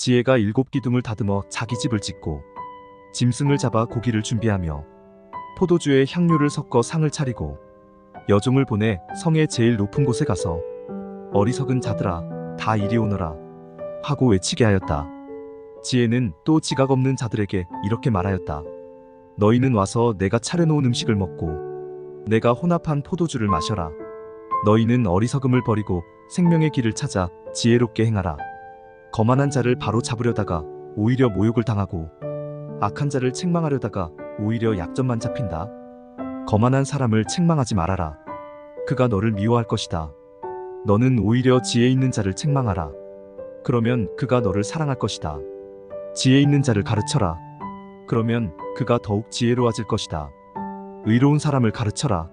지혜가 일곱 기둥을 다듬어 자기 집을 짓고 짐승을 잡아 고기를 준비하며 포도주에 향료를 섞어 상을 차리고 여종을 보내 성의 제일 높은 곳에 가서 어리석은 자들아 다 이리 오너라 하고 외치게 하였다. 지혜는 또 지각 없는 자들에게 이렇게 말하였다. 너희는 와서 내가 차려놓은 음식을 먹고 내가 혼합한 포도주를 마셔라. 너희는 어리석음을 버리고 생명의 길을 찾아 지혜롭게 행하라. 거만한 자를 바로 잡으려다가 오히려 모욕을 당하고 악한 자를 책망하려다가 오히려 약점만 잡힌다. 거만한 사람을 책망하지 말아라. 그가 너를 미워할 것이다. 너는 오히려 지혜 있는 자를 책망하라. 그러면 그가 너를 사랑할 것이다. 지혜 있는 자를 가르쳐라. 그러면 그가 더욱 지혜로워질 것이다. 의로운 사람을 가르쳐라.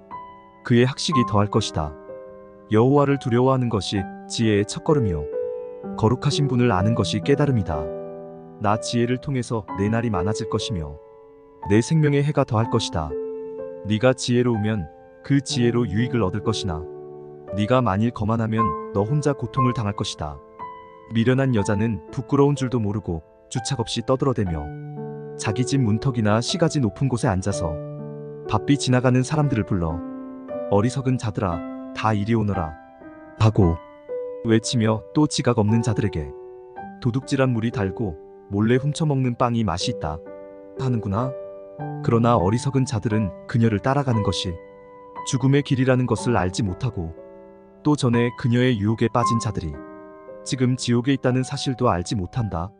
그의 학식이 더할 것이다. 여호와를 두려워하는 것이 지혜의 첫걸음이요. 거룩하신 분을 아는 것이 깨달음이다. 나 지혜를 통해서 내 날이 많아질 것이며 내 생명의 해가 더할 것이다. 네가 지혜로우면 그 지혜로 유익을 얻을 것이나 네가 만일 거만하면 너 혼자 고통을 당할 것이다. 미련한 여자는 부끄러운 줄도 모르고 주착 없이 떠들어대며 자기 집 문턱이나 시가지 높은 곳에 앉아서 바삐 지나가는 사람들을 불러 어리석은 자들아 다 이리 오너라 하고 외치며 또 지각 없는 자들에게 도둑질한 물이 달고 몰래 훔쳐먹는 빵이 맛이 있다 하는구나. 그러나 어리석은 자들은 그녀를 따라가는 것이 죽음의 길이라는 것을 알지 못하고 또 전에 그녀의 유혹에 빠진 자들이 지금 지옥에 있다는 사실도 알지 못한다.